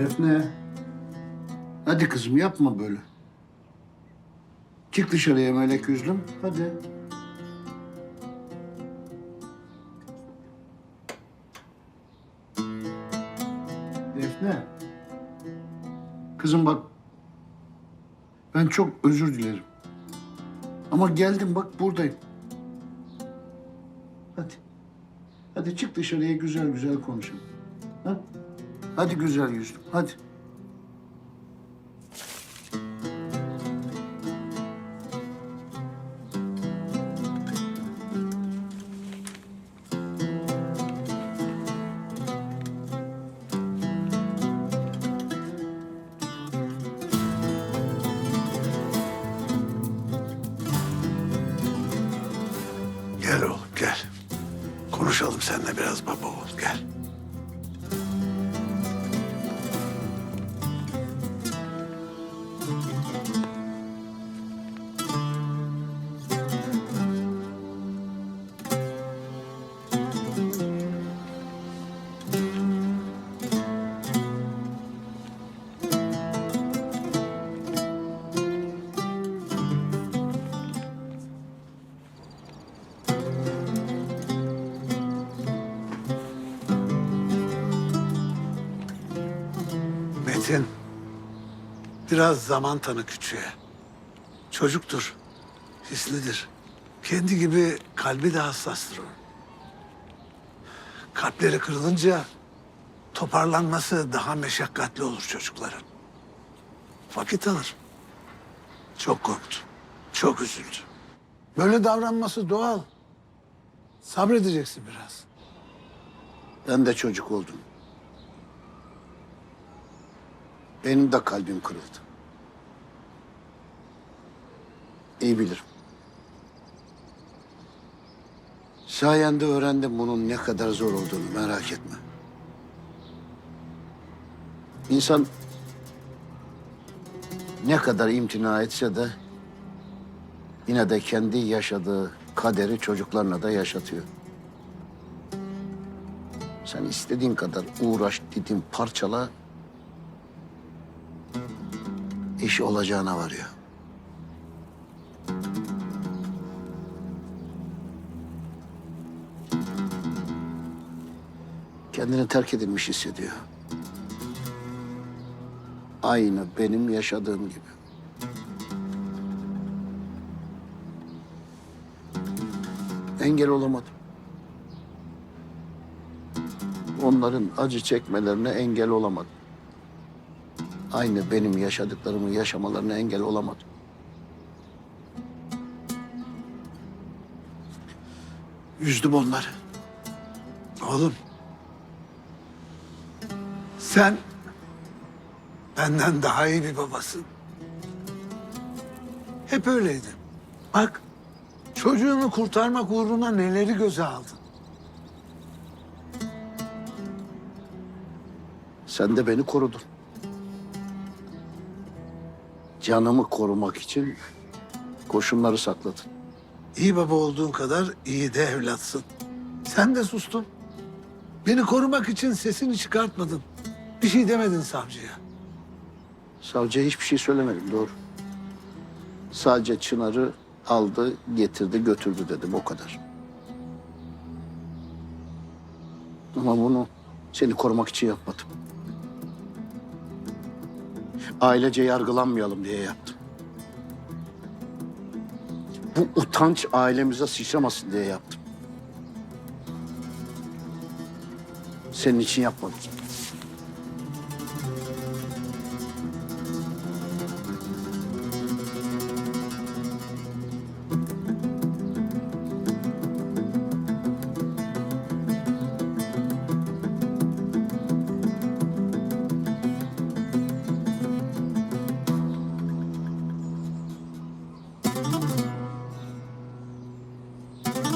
Defne. Hadi kızım yapma böyle. Çık dışarıya melek yüzlüm. Hadi. Defne. Kızım bak. Ben çok özür dilerim. Ama geldim bak buradayım. Hadi. Hadi çık dışarıya güzel güzel konuşalım. Ha? Hadi güzel yüzlüm, hadi. Gel oğlum gel. Konuşalım seninle biraz baba oğul gel. Metin. Biraz zaman tanı küçüğe. Çocuktur. Hislidir. Kendi gibi kalbi de hassastır o. Kalpleri kırılınca toparlanması daha meşakkatli olur çocukların. Vakit alır. Çok korktu. Çok üzüldü. Böyle davranması doğal. Sabredeceksin biraz. Ben de çocuk oldum. Benim de kalbim kırıldı. İyi bilirim. Sayende öğrendim bunun ne kadar zor olduğunu merak etme. İnsan ne kadar imtina etse de yine de kendi yaşadığı kaderi çocuklarına da yaşatıyor. Sen istediğin kadar uğraş, didin, parçala. İş olacağına varıyor. Kendini terk edilmiş hissediyor. Aynı benim yaşadığım gibi. Engel olamadım. Onların acı çekmelerine engel olamadım. Aynı benim yaşadıklarımı yaşamalarına engel olamadım. Üzdüm onları. Oğlum. Sen benden daha iyi bir babasın. Hep öyleydin. Bak çocuğunu kurtarmak uğruna neleri göze aldın. Sen de beni korudun. Canımı korumak için koşunları sakladın. İyi baba olduğun kadar iyi de evlatsın. Sen de sustun. Beni korumak için sesini çıkartmadın. Bir şey demedin savcıya. Savcıya hiçbir şey söylemedim doğru. Sadece Çınar'ı aldı, getirdi, götürdü dedim o kadar. Ama bunu seni korumak için yapmadım. Ailece yargılanmayalım diye yaptım. Bu utanç ailemize sıçramasın diye yaptım. Senin için yapmadım.